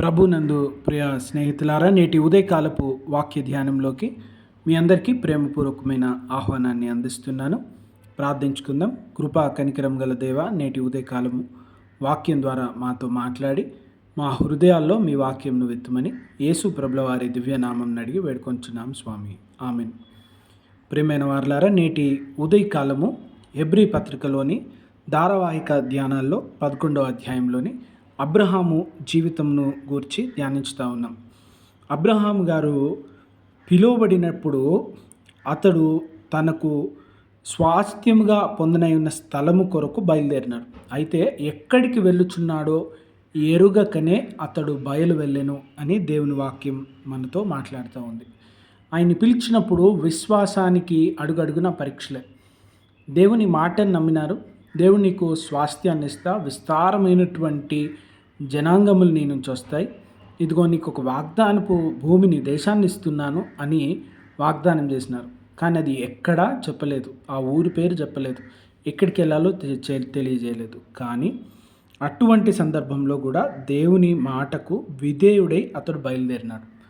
ప్రభునందు ప్రియ స్నేహితులారా నేటి ఉదయకాలపు వాక్య ధ్యానంలోకి మీ అందరికీ ప్రేమపూర్వకమైన ఆహ్వానాన్ని అందిస్తున్నాను. ప్రార్థించుకుందాం. కృపా కనికరం గల దేవ నేటి ఉదయకాలము వాక్యం ద్వారా మాతో మాట్లాడి మా హృదయాల్లో మీ వాక్యంను వెత్తుమని యేసు ప్రభుల వారి దివ్యనామం అడిగి వేడుకొంచున్నాం స్వామి. ఆమెన్. ప్రియమైన వారులారా నేటి ఉదయకాలము ఎబ్రి పత్రికలోని ధారావాహిక ధ్యానాల్లో పదకొండవ అధ్యాయంలోని అబ్రహాము జీవితంను గూర్చి ధ్యానించుతూ ఉన్నాం. అబ్రహాం గారు పిలువబడినప్పుడు అతడు తనకు స్వాస్థ్యముగా పొందనై ఉన్న స్థలము కొరకు బయలుదేరినాడు. అయితే ఎక్కడికి వెళ్ళుచున్నాడో ఎరుగకనే అతడు బయలు వెళ్ళెను అని దేవుని వాక్యం మనతో మాట్లాడుతూ ఉంది. ఆయన పిలిచినప్పుడు విశ్వాసానికి అడుగడుగున పరీక్షలే. దేవుని మాటను నమ్మినారు. దేవుడు నీకు స్వాస్థ్యాన్ని ఇస్తా విస్తారమైనటువంటి జనాంగములు నీ నుంచి వస్తాయి. ఇదిగో నీకు ఒక వాగ్దానపు భూమిని దేశాన్ని ఇస్తున్నాను అని వాగ్దానం చేసినారు. కానీ అది ఎక్కడా చెప్పలేదు. ఆ ఊరి పేరు చెప్పలేదు. ఎక్కడికి వెళ్ళాలో తెలియజేయలేదు. కానీ అటువంటి సందర్భంలో కూడా దేవుని మాటకు విధేయుడై అతడు బయలుదేరినాడు.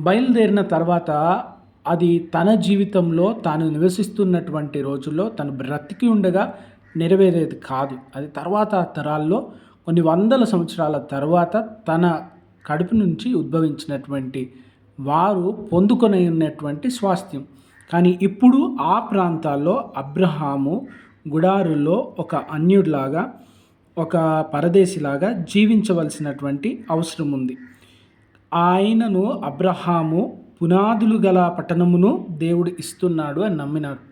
బయలుదేరిన తర్వాత అది తన జీవితంలో తాను నివసిస్తున్నటువంటి రోజుల్లో తను బ్రతికి ఉండగా నెరవేరేది కాదు. అది తర్వాత తరాల్లో కొన్ని వందల సంవత్సరాల తర్వాత తన కడుపు నుంచి ఉద్భవించినటువంటి వారు పొందుకొని ఉన్నటువంటి స్వాస్థ్యం. కానీ ఇప్పుడు ఆ ప్రాంతాల్లో అబ్రహాము గుడారులో ఒక అన్యుడిలాగా ఒక పరదేశిలాగా జీవించవలసినటువంటి అవసరం ఉంది. ఆయనను అబ్రహాము పునాదులు గల పట్టణమును దేవుడు ఇస్తున్నాడు అని నమ్మినాడు.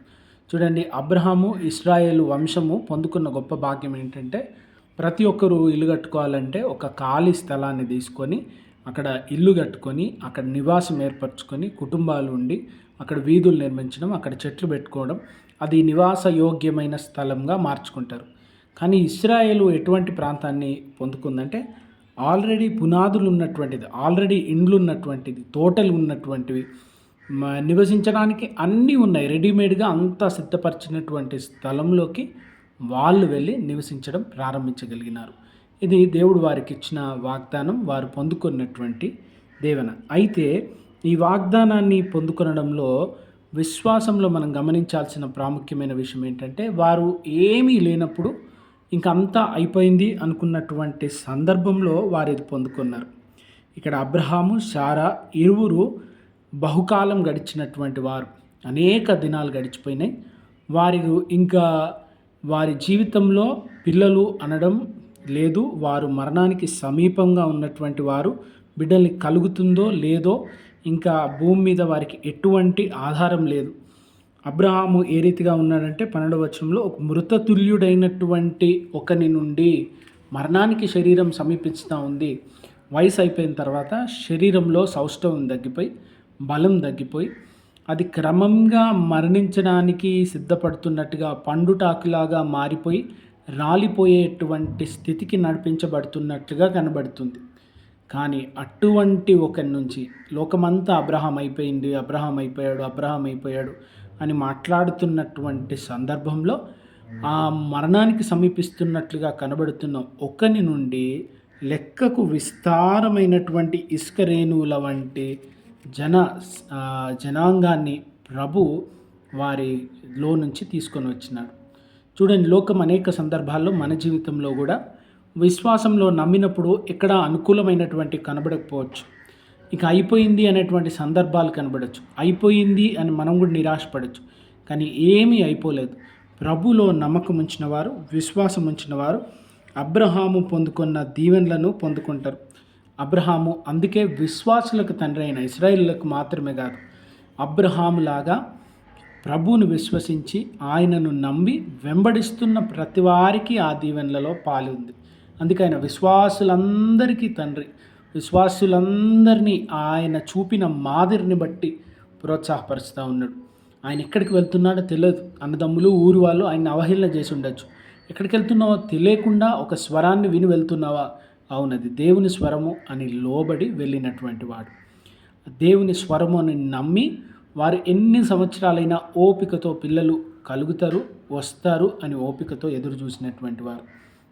చూడండి అబ్రహాము ఇస్రాయేల్ వంశము పొందుకున్న గొప్ప భాగ్యం ఏంటంటే ప్రతి ఒక్కరూ ఇల్లు కట్టుకోవాలంటే ఒక ఖాళీ స్థలాన్ని తీసుకొని అక్కడ ఇల్లు కట్టుకొని అక్కడ నివాసం ఏర్పరచుకొని కుటుంబాలు ఉండి అక్కడ వీధులు నిర్మించడం అక్కడ చెట్లు పెట్టుకోవడం అది నివాస యోగ్యమైన స్థలంగా మార్చుకుంటారు. కానీ ఇస్రాయేల్ ఎటువంటి ప్రాంతాన్ని పొందుకుందంటే ఆల్రెడీ పునాదులు ఉన్నటువంటిది ఆల్రెడీ ఇండ్లు ఉన్నటువంటిది తోటలు ఉన్నటువంటివి నివసించడానికి అన్నీ ఉన్నాయి. రెడీమేడ్గా అంతా సిద్ధపరిచినటువంటి స్థలంలోకి వాళ్ళు వెళ్ళి నివసించడం ప్రారంభించగలిగినారు. ఇది దేవుడు వారికి ఇచ్చిన వాగ్దానం వారు పొందుకున్నటువంటి దేవన. అయితే ఈ వాగ్దానాన్ని పొందుకొనడంలో విశ్వాసంలో మనం గమనించాల్సిన ప్రాముఖ్యమైన విషయం ఏంటంటే వారు ఏమీ లేనప్పుడు ఇంకంతా అయిపోయింది అనుకున్నటువంటి సందర్భంలో వారు ఇది పొందుకున్నారు. ఇక్కడ అబ్రహాము శారా ఇరువురు బహుకాలం గడిచినటువంటి వారు. అనేక దినాలు గడిచిపోయినాయి. వారి ఇంకా వారి జీవితంలో పిల్లలు అనడం లేదు వారు మరణానికి సమీపంగా ఉన్నటువంటి వారు బిడ్డల్ని కలుగుతుందో లేదో ఇంకా భూమి మీద వారికి ఎటువంటి ఆధారం లేదు. అబ్రహాము ఏ రీతిగా ఉన్నాడంటే పన్నెండవచనంలో ఒక మృతతుల్యుడైనటువంటి ఒకని నుండి మరణానికి శరీరం సమీపిస్తూ ఉంది. వయసు అయిపోయిన తర్వాత శరీరంలో సౌష్ఠవం తగ్గిపోయి బలం తగ్గిపోయి అది క్రమంగా మరణించడానికి సిద్ధపడుతున్నట్టుగా పండుటాకులాగా మారిపోయి రాలిపోయేటువంటి స్థితికి నడిపించబడుతున్నట్లుగా కనబడుతుంది. కానీ అటువంటి ఒకరి నుంచి లోకమంతా అబ్రహం అయిపోయింది అబ్రహం అయిపోయాడు అబ్రహం అయిపోయాడు అని మాట్లాడుతున్నటువంటి సందర్భంలో ఆ మరణానికి సమీపిస్తున్నట్లుగా కనబడుతున్న ఒకని నుండి లెక్కకు విస్తారమైనటువంటి ఇసుక రేణువుల వంటి జన జనాంగాన్ని ప్రభు వారిలో నుంచి తీసుకొని వచ్చినాడు. చూడండి లోకం అనేక సందర్భాల్లో మన జీవితంలో కూడా విశ్వాసంలో నమ్మినప్పుడు ఎక్కడ అనుకూలమైనటువంటి కనబడకపోవచ్చు. ఇక అయిపోయింది అనేటువంటి సందర్భాలు కనబడచ్చు. అయిపోయింది అని మనం కూడా నిరాశపడచ్చు. కానీ ఏమీ అయిపోలేదు. ప్రభులో నమ్మకం ఉంచిన వారు విశ్వాసం ఉంచిన వారు అబ్రహాము పొందుకున్న దీవెనలను పొందుకుంటారు. అబ్రహాము అందుకే విశ్వాసులకు తండ్రి అయిన ఇస్రాయిల్లకు మాత్రమే కాదు అబ్రహాములాగా ప్రభువును విశ్వసించి ఆయనను నమ్మి వెంబడిస్తున్న ప్రతి వారికి ఆ దీవెనలలో పాలుంది. అందుకే ఆయన విశ్వాసులందరికీ తండ్రి. విశ్వాసులందరినీ ఆయన చూపిన మాదిరిని బట్టి ప్రోత్సాహపరుస్తూ ఉన్నాడు. ఆయన ఎక్కడికి వెళ్తున్నాడో తెలియదు. అన్నదమ్ములు ఊరు వాళ్ళు ఆయన అవహేళన చేసి ఉండొచ్చు. ఎక్కడికి వెళ్తున్నావో తెలియకుండా ఒక స్వరాన్ని విని వెళ్తున్నావా? అవునది దేవుని స్వరము అని లోబడి వెళ్ళినటువంటి వాడు. దేవుని స్వరము అని నమ్మి వారు ఎన్ని సంవత్సరాలైనా ఓపికతో పిల్లలు కలుగుతారు వస్తారు అని ఓపికతో ఎదురు చూసినటువంటి వారు.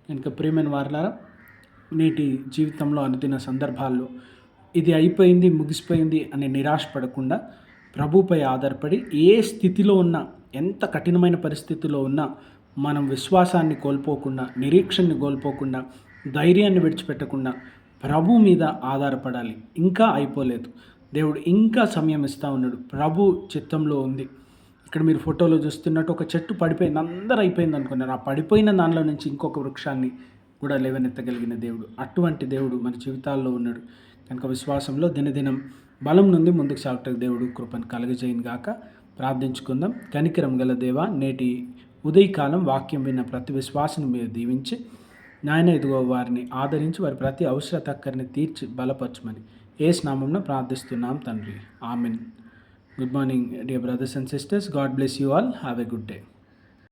కనుక ప్రేమైన వారులారా నేటి జీవితంలో అనుదిన సందర్భాల్లో ఇది అయిపోయింది ముగిసిపోయింది అని నిరాశ పడకుండా ప్రభుపై ఆధారపడి ఏ స్థితిలో ఉన్నా ఎంత కఠినమైన పరిస్థితిలో ఉన్నా మనం విశ్వాసాన్ని కోల్పోకుండా నిరీక్షణని కోల్పోకుండా ధైర్యాన్ని విడిచిపెట్టకుండా ప్రభు మీద ఆధారపడాలి. ఇంకా అయిపోలేదు. దేవుడు ఇంకా సమయం ఇస్తూ ఉన్నాడు. ప్రభు చిత్తంలో ఉంది. ఇక్కడ మీరు ఫోటోలో చూస్తున్నట్టు ఒక చెట్టు పడిపోయింది. అందరూ అయిపోయింది అనుకున్నారు. ఆ పడిపోయిన దానిలో నుంచి ఇంకొక వృక్షాన్ని కూడా లేవనెత్తగలిగిన దేవుడు. అటువంటి దేవుడు మన జీవితాల్లో ఉన్నాడు. కనుక విశ్వాసంలో దినదినం బలం నుండి ముందుకు సాగుటకు దేవుడు కృపను కలగజేయను గాక. ప్రార్థించుకుందాం. కనికరం గల దేవ నేటి ఉదయకాలం వాక్యం విన్న ప్రతి విశ్వాసం మీరు దీవించి నాయన ఇదిగో వారిని ఆదరించి వారి ప్రతి అవసరతక్కరిని తీర్చి బలపరచమని ఏ స్నామంలో ప్రార్థిస్తున్నాం తండ్రి. Amen. Good morning dear brothers and sisters. God bless you all. Have a good day.